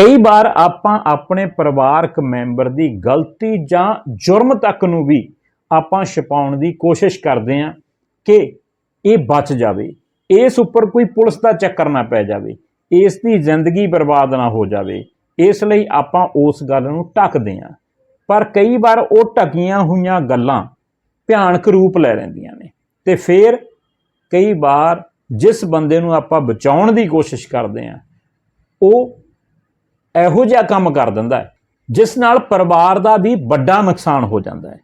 ਕਈ ਵਾਰ ਆਪਾਂ ਆਪਣੇ ਪਰਿਵਾਰਕ ਮੈਂਬਰ ਦੀ ਗਲਤੀ ਜਾਂ ਜੁਰਮ ਤੱਕ ਨੂੰ ਵੀ ਆਪਾਂ ਛਪਾਉਣ ਦੀ ਕੋਸ਼ਿਸ਼ ਕਰਦੇ ਹਾਂ ਕਿ ਇਹ ਬਚ ਜਾਵੇ, ਇਸ ਉੱਪਰ ਕੋਈ ਪੁਲਿਸ ਦਾ ਚੱਕਰ ਨਾ ਪੈ ਜਾਵੇ, ਇਸ ਦੀ ਜ਼ਿੰਦਗੀ ਬਰਬਾਦ ਨਾ ਹੋ ਜਾਵੇ, ਇਸ ਲਈ ਆਪਾਂ ਉਸ ਗੱਲ ਨੂੰ ਢੱਕਦੇ ਹਾਂ। ਪਰ ਕਈ ਵਾਰ ਉਹ ਢਕੀਆਂ ਹੋਈਆਂ ਗੱਲਾਂ ਭਿਆਨਕ ਰੂਪ ਲੈ ਲੈਂਦੀਆਂ ਨੇ ਤੇ ਫਿਰ ਕਈ ਵਾਰ ਜਿਸ ਬੰਦੇ ਨੂੰ ਆਪਾਂ ਬਚਾਉਣ ਦੀ ਕੋਸ਼ਿਸ਼ ਕਰਦੇ ਹਾਂ, ਉਹ ਇਹੋ ਜਿਹਾ ਕੰਮ ਕਰ ਦਿੰਦਾ ਹੈ, ਜਿਸ ਨਾਲ ਪਰਿਵਾਰ ਦਾ ਵੀ ਵੱਡਾ ਨੁਕਸਾਨ ਹੋ ਜਾਂਦਾ ਹੈ।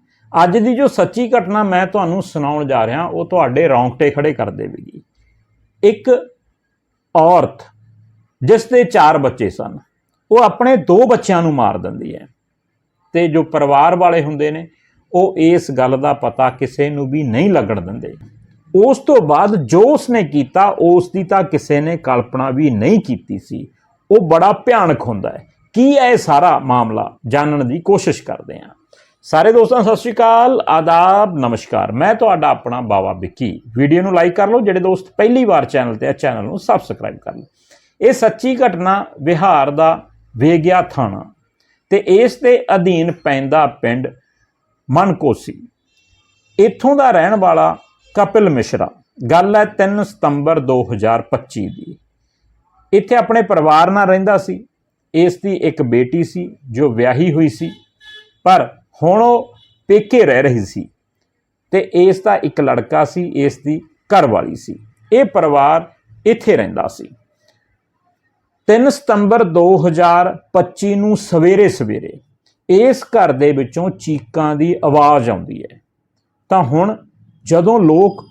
ਅੱਜ ਦੀ ਜੋ ਸੱਚੀ ਘਟਨਾ ਮੈਂ ਤੁਹਾਨੂੰ ਸੁਣਾਉਣ ਜਾ ਰਿਹਾ, ਉਹ ਤੁਹਾਡੇ ਰੌਂਗਟੇ ਖੜੇ ਕਰ ਦੇਵੇਗੀ। ਇੱਕ ਔਰਤ, ਜਿਸ ਦੇ ਚਾਰ ਬੱਚੇ ਸਨ, ਉਹ ਆਪਣੇ ਦੋ ਬੱਚਿਆਂ ਨੂੰ ਮਾਰ ਦਿੰਦੀ ਹੈ। ਤੇ ਜੋ ਪਰਿਵਾਰ ਵਾਲੇ ਹੁੰਦੇ ਨੇ, ਉਹ ਇਸ ਗੱਲ ਦਾ ਪਤਾ ਕਿਸੇ ਨੂੰ ਵੀ ਨਹੀਂ ਲੱਗਣ ਦਿੰਦੇ। ਉਸ ਤੋਂ ਬਾਅਦ ਜੋ ਉਸਨੇ ਕੀਤਾ, ਉਸ ਦੀ ਤਾਂ ਕਿਸੇ ਨੇ ਕਲਪਨਾ ਵੀ ਨਹੀਂ ਕੀਤੀ ਸੀ। ਉਹ ਬੜਾ ਭਿਆਨਕ ਹੁੰਦਾ ਹੈ। ਕੀ ਹੈ ਇਹ ਸਾਰਾ ਮਾਮਲਾ? ਜਾਣਨ ਦੀ ਕੋਸ਼ਿਸ਼ ਕਰਦੇ ਹਾਂ। ਸਾਰੇ ਦੋਸਤਾਂ, ਸਤਿ ਸ਼੍ਰੀ ਅਕਾਲ, ਆਦਾਬ, ਨਮਸਕਾਰ। ਮੈਂ ਤੁਹਾਡਾ ਆਪਣਾ ਬਾਵਾ ਵਿੱਕੀ। ਵੀਡੀਓ ਨੂੰ ਲਾਈਕ ਕਰ ਲਓ, ਜਿਹੜੇ ਦੋਸਤ ਪਹਿਲੀ ਵਾਰ ਚੈਨਲ ਤੇ ਆ, ਚੈਨਲ ਨੂੰ ਸਬਸਕ੍ਰਾਈਬ ਕਰ ਲਓ। ਇਹ ਸੱਚੀ ਘਟਨਾ ਬਿਹਾਰ ਦਾ ਵੇਗਿਆ ਥਾਣਾ ਤੇ ਇਸ ਦੇ ਅਧੀਨ ਪੈਂਦਾ ਪਿੰਡ ਮਨਕੋਸੀ। ਇੱਥੋਂ ਦਾ ਰਹਿਣ ਵਾਲਾ ਕਪਿਲ ਮਿਸ਼ਰਾ। ਗੱਲ ਹੈ 3 ਸਤੰਬਰ 2025 ਦੀ। ਇੱਥੇ ਆਪਣੇ ਪਰਿਵਾਰ ਨਾਲ ਰਹਿੰਦਾ ਸੀ। ਇਸ ਦੀ ਇੱਕ ਬੇਟੀ ਸੀ, ਜੋ ਵਿਆਹੀ ਹੋਈ ਸੀ। ਪਰ ਹੁਣ ਉਹ ਪੇਕੇ ਰਹਿ ਰਹੀ ਸੀ ਤੇ ਇਸ ਦਾ ਇੱਕ ਲੜਕਾ ਸੀ, ਇਸ ਦੀ ਘਰਵਾਲੀ ਸੀ। ਇਹ ਪਰਿਵਾਰ ਇੱਥੇ ਰਹਿੰਦਾ ਸੀ। 3 ਸਤੰਬਰ 2025 ਨੂੰ ਸਵੇਰੇ ਸਵੇਰੇ ਇਸ ਘਰ ਦੇ ਵਿੱਚੋਂ ਚੀਕਾਂ ਦੀ ਆਵਾਜ਼ ਆਉਂਦੀ ਹੈ। ਤਾਂ ਹੁਣ ਜਦੋਂ ਲੋਕ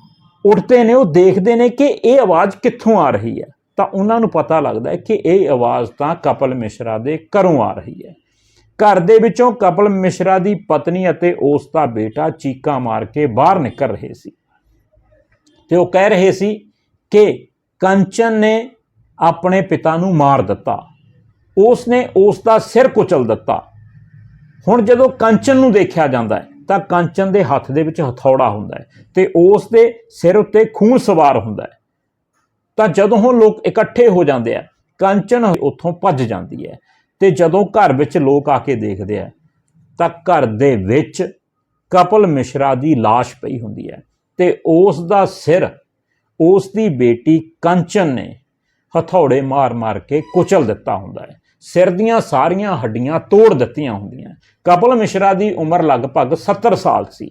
ਉੱਠਦੇ ਨੇ, ਉਹ ਦੇਖਦੇ ਨੇ ਕਿ ਇਹ ਆਵਾਜ਼ ਕਿੱਥੋਂ ਆ ਰਹੀ ਹੈ। ਤਾਂ ਉਹਨਾਂ ਨੂੰ ਪਤਾ ਲੱਗਦਾ ਹੈ ਕਿ ਇਹ ਆਵਾਜ਼ ਤਾਂ ਕਪਲ ਮਿਸ਼ਰਾ ਦੇ ਘਰੋਂ ਆ ਰਹੀ ਹੈ। ਘਰ ਦੇ ਵਿੱਚੋਂ ਕਪਲ ਮਿਸ਼ਰਾ ਦੀ ਪਤਨੀ ਅਤੇ ਉਸ ਦਾ ਬੇਟਾ ਚੀਕਾਂ ਮਾਰ ਕੇ ਬਾਹਰ ਨਿਕਲ ਰਹੇ ਸੀ। ਤੇ ਉਹ ਕਹਿ ਰਹੇ ਸੀ ਕਿ ਕੰਚਨ ਨੇ ਆਪਣੇ ਪਿਤਾ ਨੂੰ ਮਾਰ ਦਿੱਤਾ। ਉਸ ਨੇ ਉਸ ਦਾ ਸਿਰ ਕੁਚਲ ਦਿੱਤਾ। ਹੁਣ ਜਦੋਂ ਕੰਚਨ ਨੂੰ ਦੇਖਿਆ ਜਾਂਦਾ ਹੈ, ਤਾਂ ਕੰਚਨ ਦੇ ਹੱਥ ਦੇ ਵਿੱਚ ਹਥੌੜਾ ਹੁੰਦਾ ਹੈ ਤੇ ਉਸ ਦੇ ਸਿਰ ਉੱਤੇ ਖੂਨ ਸਵਾਰ ਹੁੰਦਾ ਹੈ। ਤਾਂ ਜਦੋਂ ਲੋਕ ਇਕੱਠੇ ਹੋ ਜਾਂਦੇ ਆ, ਕੰਚਨ ਉੱਥੋਂ ਭੱਜ ਜਾਂਦੀ ਹੈ ਤੇ ਜਦੋਂ ਘਰ ਵਿੱਚ ਲੋਕ ਆ ਕੇ ਦੇਖਦੇ ਆ, ਤਾਂ ਘਰ ਦੇ ਵਿੱਚ ਕਪਲ ਮਿਸ਼ਰਾ ਦੀ লাশ ਪਈ ਹੁੰਦੀ ਹੈ ਤੇ ਉਸ ਦਾ ਸਿਰ, ਉਸ ਦੀ ਬੇਟੀ ਕੰਚਨ ਨੇ ਹਥੌੜੇ ਮਾਰ-ਮਾਰ ਕੇ ਕੁਚਲ ਦਿੱਤਾ ਹੁੰਦਾ ਹੈ। ਸਿਰ ਦੀਆਂ ਸਾਰੀਆਂ ਹੱਡੀਆਂ ਤੋੜ ਦਿੱਤੀਆਂ ਹੁੰਦੀਆਂ ਕਪਲ ਮਿਸ਼ਰਾ ਦੀ ਉਮਰ ਲਗਭਗ 70 ਸਾਲ ਸੀ।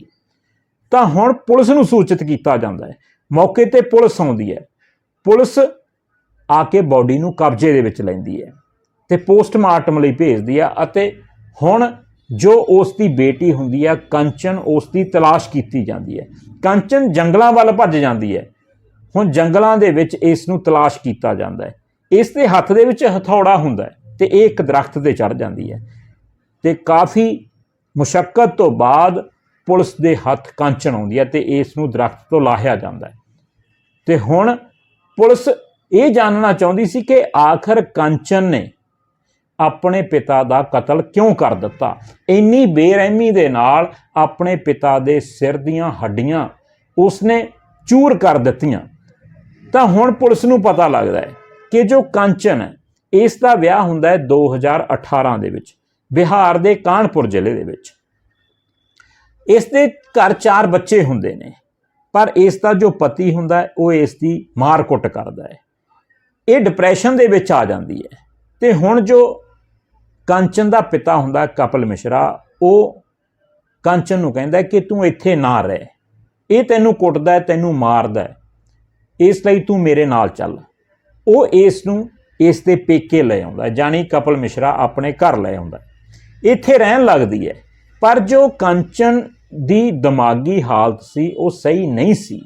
ਤਾਂ ਹੁਣ ਪੁਲਿਸ ਨੂੰ ਸੂਚਿਤ ਕੀਤਾ ਜਾਂਦਾ ਹੈ। ਮੌਕੇ ਤੇ ਪੁਲਿਸ ਆਉਂਦੀ ਹੈ। ਪੁਲਿਸ ਆ ਕੇ ਬਾਡੀ ਨੂੰ ਕਬਜ਼ੇ ਦੇ ਵਿੱਚ ਲੈਂਦੀ ਹੈ ਤੇ ਪੋਸਟਮਾਰਟਮ ਲਈ ਭੇਜਦੀ ਆ ਅਤੇ ਹੁਣ ਜੋ ਉਸ ਦੀ ਬੇਟੀ ਹੁੰਦੀ ਹੈ ਕੰਚਨ, ਉਸ ਦੀ ਤਲਾਸ਼ ਕੀਤੀ ਜਾਂਦੀ ਹੈ। ਕੰਚਨ ਜੰਗਲਾਂ ਵੱਲ ਭੱਜ ਜਾਂਦੀ ਹੈ। ਹੁਣ ਜੰਗਲਾਂ ਦੇ ਵਿੱਚ ਇਸ ਨੂੰ ਤਲਾਸ਼ ਕੀਤਾ ਜਾਂਦਾ ਹੈ। ਇਸ ਦੇ ਹੱਥ ਦੇ ਵਿੱਚ ਹਥੌੜਾ ਹੁੰਦਾ ਹੈ ਤੇ ਇਹ ਇੱਕ ਦਰਖਤ ਤੇ ਚੜ ਜਾਂਦੀ ਹੈ। ਤੇ ਕਾਫੀ ਮੁਸ਼ਕਲ ਤੋਂ ਬਾਅਦ ਪੁਲਿਸ ਦੇ ਹੱਥ ਕੰਚਨ ਆਉਂਦੀ ਹੈ ਤੇ ਇਸ ਨੂੰ ਦਰਖਤ ਤੋਂ ਲਾਹਿਆ ਜਾਂਦਾ ਹੈ। ਤੇ ਹੁਣ ਪੁਲਿਸ ਇਹ ਜਾਣਨਾ ਚਾਹੁੰਦੀ ਸੀ ਕਿ ਆਖਰ ਕੰਚਨ ਨੇ ਆਪਣੇ ਪਿਤਾ ਦਾ ਕਤਲ ਕਿਉਂ ਕਰ ਦਿੱਤਾ? ਇੰਨੀ ਬੇਰਹਿਮੀ ਦੇ ਨਾਲ ਆਪਣੇ ਪਿਤਾ ਦੇ ਸਿਰ ਦੀਆਂ ਹੱਡੀਆਂ ਉਸਨੇ ਚੂਰ ਕਰ ਦਿੱਤੀਆਂ। ਤਾਂ ਹੁਣ ਪੁਲਿਸ ਨੂੰ ਪਤਾ ਲੱਗਦਾ ਹੈ ਕਿ ਜੋ ਕੰਚਨ ਹੈ, ਇਸ ਦਾ ਵਿਆਹ ਹੁੰਦਾ ਹੈ 2018 ਦੇ ਵਿੱਚ, ਬਿਹਾਰ ਦੇ ਕਾਨਪੁਰ ਜ਼ਿਲ੍ਹੇ ਦੇ ਵਿੱਚ। ਇਸ ਦੇ ਘਰ ਚਾਰ ਬੱਚੇ ਹੁੰਦੇ ਨੇ। ਪਰ ਇਸ ਦਾ ਜੋ ਪਤੀ ਹੁੰਦਾ ਹੈ, ਉਹ ਇਸ ਦੀ ਮਾਰ-ਕੁੱਟ ਕਰਦਾ ਹੈ। ਇਹ ਡਿਪਰੈਸ਼ਨ ਦੇ ਵਿੱਚ ਆ ਜਾਂਦੀ ਹੈ। ਤੇ ਹੁਣ ਜੋ ਕੰਚਨ ਦਾ ਪਿਤਾ ਹੁੰਦਾ ਕਪਲ ਮਿਸ਼ਰਾ, ਉਹ ਕੰਚਨ ਨੂੰ ਕਹਿੰਦਾ ਕਿ ਤੂੰ ਇੱਥੇ ਨਾ ਰਹਿ। ਇਹ ਤੈਨੂੰ ਕੁੱਟਦਾ ਤੈਨੂੰ ਮਾਰਦਾ ਇਸ ਲਈ ਤੂੰ ਮੇਰੇ ਨਾਲ ਚੱਲ। ਉਹ ਇਸ ਨੂੰ ਇਸ ਦੇ ਪੇਕੇ ਲੈ ਆਉਂਦਾ ਜਾਨੀ ਕਪਲ ਮਿਸ਼ਰਾ ਆਪਣੇ ਘਰ ਲੈ ਆਉਂਦਾ ਇੱਥੇ ਰਹਿਣ ਲੱਗਦੀ ਹੈ। ਪਰ ਜੋ ਕੰਚਨ ਦੀ ਦਿਮਾਗੀ ਹਾਲਤ ਸੀ, ਉਹ ਸਹੀ ਨਹੀਂ ਸੀ।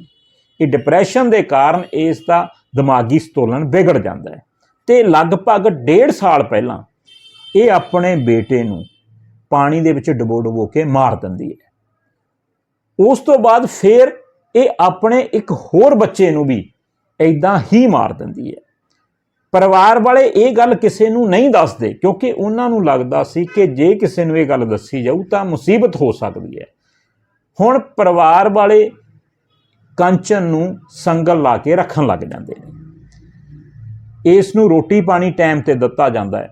ਇਹ ਡਿਪਰੈਸ਼ਨ ਦੇ ਕਾਰਨ ਇਸ ਦਾ ਦਿਮਾਗੀ ਸੰਤੁਲਨ ਵਿਗੜ ਜਾਂਦਾ ਹੈ। ਤੇ ਲਗਭਗ 1.5 ਸਾਲ ਪਹਿਲਾਂ ਇਹ ਆਪਣੇ ਬੇਟੇ ਨੂੰ ਪਾਣੀ ਦੇ ਵਿੱਚ ਡਬੋ ਡਬੋ ਕੇ ਮਾਰ ਦਿੰਦੀ ਹੈ। ਉਸ ਤੋਂ ਬਾਅਦ ਫਿਰ ਇਹ ਆਪਣੇ ਇੱਕ ਹੋਰ ਬੱਚੇ ਨੂੰ ਵੀ ਐਦਾਂ ਹੀ ਮਾਰ ਦਿੰਦੀ ਹੈ। ਪਰਿਵਾਰ ਵਾਲੇ ਇਹ ਗੱਲ ਕਿਸੇ ਨੂੰ ਨਹੀਂ ਦੱਸਦੇ, ਕਿਉਂਕਿ ਉਹਨਾਂ ਨੂੰ ਲੱਗਦਾ ਸੀ ਕਿ ਜੇ ਕਿਸੇ ਨੂੰ ਇਹ ਗੱਲ ਦੱਸੀ ਜਾਊ ਤਾਂ ਮੁਸੀਬਤ ਹੋ ਸਕਦੀ ਹੈ। ਹੁਣ ਪਰਿਵਾਰ ਵਾਲੇ ਕੰਚਨ ਨੂੰ ਸੰਗਲ ਲਾ ਕੇ ਰੱਖਣ ਲੱਗ ਜਾਂਦੇ ਨੇ। ਇਸ ਨੂੰ ਰੋਟੀ ਪਾਣੀ ਟਾਈਮ ਤੇ ਦਿੱਤਾ ਜਾਂਦਾ ਹੈ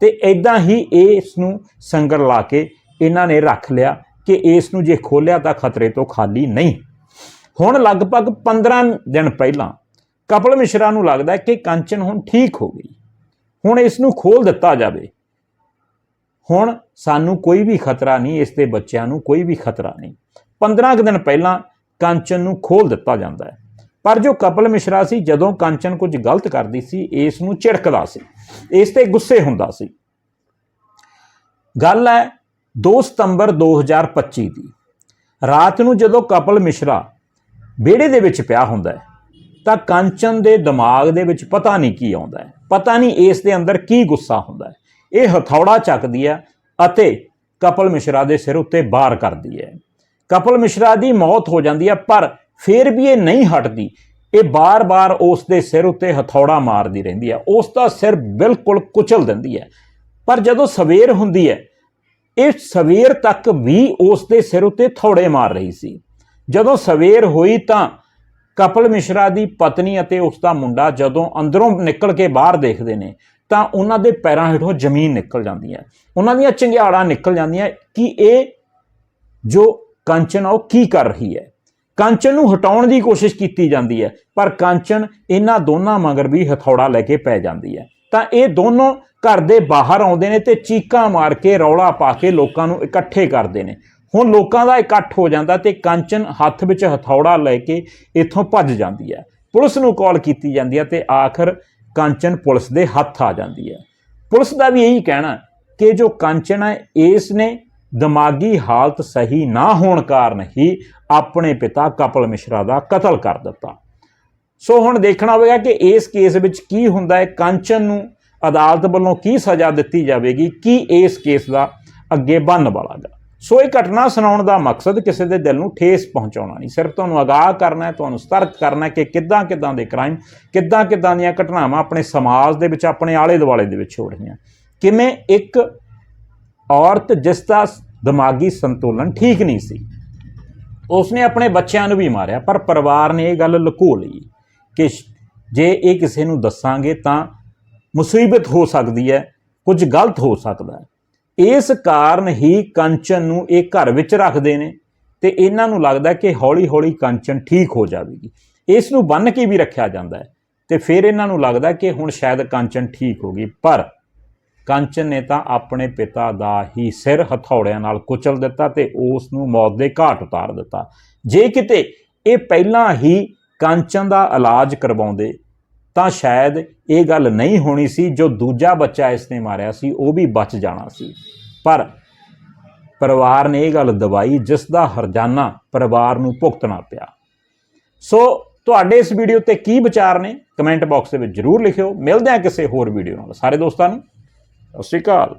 ਤੇ ਐਦਾਂ ਹੀ ਇਸ ਨੂੰ ਸੰਗਰ ਲਾ ਕੇ ਇਹਨਾਂ ਨੇ ਰੱਖ ਲਿਆ ਕਿ ਇਸ ਨੂੰ ਜੇ ਖੋਲਿਆ ਤਾਂ ਖਤਰੇ ਤੋਂ ਖਾਲੀ ਨਹੀਂ। ਹੁਣ ਲਗਭਗ 15 ਦਿਨ ਪਹਿਲਾਂ ਕਪਲ ਮਿਸ਼ਰਾ ਨੂੰ ਲੱਗਦਾ ਕਿ ਕੰਚਨ ਹੁਣ ਠੀਕ ਹੋ ਗਈ। ਹੁਣ ਇਸ ਨੂੰ ਖੋਲ ਦਿੱਤਾ ਜਾਵੇ। ਹੁਣ ਸਾਨੂੰ ਕੋਈ ਵੀ ਖਤਰਾ ਨਹੀਂ, ਇਸ ਦੇ ਬੱਚਿਆਂ ਨੂੰ ਕੋਈ ਵੀ ਖਤਰਾ ਨਹੀਂ। 15 ਕੁ ਦਿਨ ਪਹਿਲਾਂ ਕੰਚਨ ਨੂੰ ਖੋਲ ਦਿੱਤਾ ਜਾਂਦਾ ਹੈ। ਪਰ ਜੋ ਕਪਲ ਮਿਸ਼ਰਾ ਸੀ, ਜਦੋਂ ਕੰਚਨ ਕੁਝ ਗਲਤ ਕਰਦੀ ਸੀ, ਇਸ ਨੂੰ ਝਿੜਕਦਾ ਸੀ। ਇਸ ਤੇ ਗੁੱਸੇ ਹੁੰਦਾ ਸੀ। ਗੱਲ ਹੈ 2 ਸਤੰਬਰ 2025 ਦੀ। ਰਾਤ ਨੂੰ ਜਦੋਂ ਕਪਲ ਮਿਸ਼ਰਾ ਵਿਹੜੇ ਦੇ ਵਿੱਚ ਪਿਆ ਹੁੰਦਾ ਹੈ, ਤਾਂ ਕੰਚਨ ਦੇ ਦਿਮਾਗ ਦੇ ਵਿੱਚ ਪਤਾ ਨਹੀਂ ਕੀ ਆਉਂਦਾ ਹੈ। ਪਤਾ ਨਹੀਂ ਇਸ ਦੇ ਅੰਦਰ ਕੀ ਗੁੱਸਾ ਹੁੰਦਾ ਹੈ। ਇਹ ਹਥੌੜਾ ਚੱਕਦੀ ਹੈ ਅਤੇ ਕਪਲ ਮਿਸ਼ਰਾ ਦੇ ਸਿਰ ਉੱਤੇ ਬਾਰ ਕਰਦੀ ਹੈ। ਕਪਲ ਮਿਸ਼ਰਾ ਦੀ ਮੌਤ ਹੋ ਜਾਂਦੀ ਹੈ, ਪਰ ਫਿਰ ਵੀ ਇਹ ਨਹੀਂ ਹਟਦੀ। ਇਹ ਬਾਰ-ਬਾਰ ਉਸ ਦੇ ਸਿਰ ਉੱਤੇ ਹਥੌੜਾ ਮਾਰਦੀ ਰਹਿੰਦੀ ਹੈ। ਉਸ ਦਾ ਸਿਰ ਬਿਲਕੁਲ ਕੁਚਲ ਦਿੰਦੀ ਹੈ। ਪਰ ਜਦੋਂ ਸਵੇਰ ਹੁੰਦੀ ਹੈ, ਇਹ ਸਵੇਰ ਤੱਕ ਵੀ ਉਸ ਦੇ ਸਿਰ ਉੱਤੇ ਥੌੜੇ ਮਾਰ ਰਹੀ ਸੀ। ਜਦੋਂ ਸਵੇਰ ਹੋਈ ਤਾਂ ਕਪਲ ਮਿਸ਼ਰਾ ਦੀ ਪਤਨੀ ਅਤੇ ਉਸ ਦਾ ਮੁੰਡਾ ਜਦੋਂ ਅੰਦਰੋਂ ਨਿਕਲ ਕੇ ਬਾਹਰ ਦੇਖਦੇ ਨੇ, ਤਾਂ ਉਹਨਾਂ ਦੇ ਪੈਰਾਂ ਹੇਠੋਂ ਜ਼ਮੀਨ ਨਿਕਲ ਜਾਂਦੀ ਹੈ। ਉਹਨਾਂ ਦੀਆਂ ਚੰਗਿਆੜਾਂ ਨਿਕਲ ਜਾਂਦੀਆਂ ਕਿ ਇਹ ਜੋ ਕੰਚਨ ਉਹ ਕੀ ਕਰ ਰਹੀ ਹੈ? ਕੰਚਨ ਨੂੰ ਹਟਾਉਣ ਦੀ ਕੋਸ਼ਿਸ਼ ਕੀਤੀ ਜਾਂਦੀ ਹੈ, ਪਰ ਕੰਚਨ ਇਹਨਾਂ ਦੋਨਾਂ ਮਗਰ ਵੀ ਹਥੌੜਾ ਲੈ ਕੇ ਪੈ ਜਾਂਦੀ ਹੈ। ਤਾਂ ਇਹ ਦੋਨੋਂ ਘਰ ਦੇ ਬਾਹਰ ਆਉਂਦੇ ਨੇ ਤੇ ਚੀਕਾਂ ਮਾਰ ਕੇ ਰੌਲਾ ਪਾ ਕੇ ਲੋਕਾਂ ਨੂੰ ਇਕੱਠੇ ਕਰਦੇ ਨੇ। ਹੁਣ ਲੋਕਾਂ ਦਾ ਇਕੱਠ ਹੋ ਜਾਂਦਾ ਤੇ ਕੰਚਨ ਹੱਥ ਵਿੱਚ ਹਥੌੜਾ ਲੈ ਕੇ ਇੱਥੋਂ ਭੱਜ ਜਾਂਦੀ ਹੈ। ਪੁਲਿਸ ਨੂੰ ਕਾਲ ਕੀਤੀ ਜਾਂਦੀ ਹੈ ਤੇ ਆਖਰ ਕੰਚਨ ਪੁਲਿਸ ਦੇ ਹੱਥ ਆ ਜਾਂਦੀ ਹੈ। ਪੁਲਿਸ ਦਾ ਵੀ ਇਹੀ ਕਹਿਣਾ ਕਿ ਜੋ ਕੰਚਨ ਹੈ, ਇਸ ਨੇ ਦਿਮਾਗੀ ਹਾਲਤ ਸਹੀ ਨਾ ਹੋਣ ਕਾਰਨ ਹੀ ਆਪਣੇ ਪਿਤਾ ਕਪਲ ਮਿਸ਼ਰਾ ਦਾ ਕਤਲ ਕਰ ਦਿੱਤਾ। ਸੋ ਹੁਣ ਦੇਖਣਾ ਹੋਵੇਗਾ ਕਿ ਇਸ ਕੇਸ ਵਿੱਚ ਕੀ ਹੁੰਦਾ ਹੈ, ਕੰਚਨ ਨੂੰ ਅਦਾਲਤ ਵੱਲੋਂ ਕੀ ਸਜ਼ਾ ਦਿੱਤੀ ਜਾਵੇਗੀ, ਕੀ ਇਸ ਕੇਸ ਦਾ ਅੱਗੇ ਬਣਨ ਵਾਲਾ ਗਾ। ਸੋ ਇਹ ਘਟਨਾ ਸੁਣਾਉਣ ਦਾ ਮਕਸਦ ਕਿਸੇ ਦੇ ਦਿਲ ਨੂੰ ਠੇਸ ਪਹੁੰਚਾਉਣਾ ਨਹੀਂ, ਸਿਰਫ ਤੁਹਾਨੂੰ ਅਗਾਹ ਕਰਨਾ ਹੈ, ਤੁਹਾਨੂੰ ਸਤਰਕ ਕਰਨਾ ਹੈ ਕਿ ਕਿੱਦਾਂ ਕਿੱਦਾਂ ਦੇ ਕ੍ਰਾਈਮ ਕਿੱਦਾਂ ਕਿੱਦਾਂ ਦੀਆਂ ਘਟਨਾਵਾਂ ਆਪਣੇ ਸਮਾਜ ਦੇ ਵਿੱਚ, ਆਪਣੇ ਆਲੇ ਦੁਆਲੇ ਦੇ ਵਿੱਚ ਹੋ ਰਹੀਆਂ। ਕਿਵੇਂ ਇੱਕ ਔਰਤ ਜਿਸ ਦਾ ਦਿਮਾਗੀ ਸੰਤੁਲਨ ਠੀਕ ਨਹੀਂ ਸੀ, ਉਸਨੇ ਆਪਣੇ ਬੱਚਿਆਂ ਨੂੰ ਵੀ ਮਾਰਿਆ, ਪਰ ਪਰਿਵਾਰ ਨੇ ਇਹ ਗੱਲ ਲੁਕੋ ਲਈ ਕਿ ਜੇ ਇਹ ਕਿਸੇ ਨੂੰ ਦੱਸਾਂਗੇ ਤਾਂ ਮੁਸੀਬਤ ਹੋ ਸਕਦੀ ਹੈ, ਕੁਝ ਗਲਤ ਹੋ ਸਕਦਾ ਹੈ। ਇਸ ਕਾਰਨ ਹੀ ਕੰਚਨ ਨੂੰ ਇਹ ਘਰ ਵਿੱਚ ਰੱਖਦੇ ਨੇ ਤੇ ਇਹਨਾਂ ਨੂੰ ਲੱਗਦਾ ਕਿ ਹੌਲੀ-ਹੌਲੀ ਕੰਚਨ ਠੀਕ ਹੋ ਜਾਵੇਗੀ। ਇਸ ਨੂੰ ਬੰਨ ਕੇ ਵੀ ਰੱਖਿਆ ਜਾਂਦਾ ਹੈ ਤੇ ਫਿਰ ਇਹਨਾਂ ਨੂੰ ਲੱਗਦਾ ਕਿ ਹੁਣ ਸ਼ਾਇਦ ਕੰਚਨ ਠੀਕ ਹੋ ਗਈ, ਪਰ ਕੰਚਨ ਨੇ ਤਾਂ ਆਪਣੇ ਪਿਤਾ ਦਾ ਹੀ ਸਿਰ ਹਥੌੜਿਆਂ ਨਾਲ ਕੁਚਲ ਦਿੱਤਾ ਤੇ ਉਸ ਨੂੰ ਮੌਤ ਦੇ ਘਾਟ ਉਤਾਰ ਦਿੱਤਾ। ਜੇ ਕਿਤੇ ਇਹ ਪਹਿਲਾਂ ਹੀ ਕੰਚਨ ਦਾ ਇਲਾਜ ਕਰਵਾਉਂਦੇ, ਤਾਂ ਸ਼ਾਇਦ ਇਹ ਗੱਲ ਨਹੀਂ ਹੋਣੀ ਸੀ ਜੋ ਦੂਜਾ ਬੱਚਾ ਇਸ ਨੇ ਮਾਰਿਆ ਸੀ, ਉਹ ਵੀ ਬਚ ਜਾਣਾ ਸੀ। ਪਰ ਪਰਿਵਾਰ ਨੇ ਇਹ ਗੱਲ ਦਵਾਈ, ਜਿਸ ਦਾ ਹਰਜਾਨਾ ਪਰਿਵਾਰ ਨੂੰ ਭੁਗਤਣਾ ਪਿਆ। ਸੋ ਤੁਹਾਡੇ ਇਸ ਵੀਡੀਓ ਤੇ ਕੀ ਵਿਚਾਰ ਨੇ? ਕਮੈਂਟ ਬਾਕਸ ਦੇ ਵਿੱਚ ਜਰੂਰ ਲਿਖਿਓ। ਮਿਲਦੇ ਹਾਂ ਕਿਸੇ ਹੋਰ ਵੀਡੀਓ ਨਾਲ। ਸਾਰੇ ਦੋਸਤਾਂ ਨੂੰ। ਸਤਿ ਸ਼੍ਰੀ ਅਕਾਲ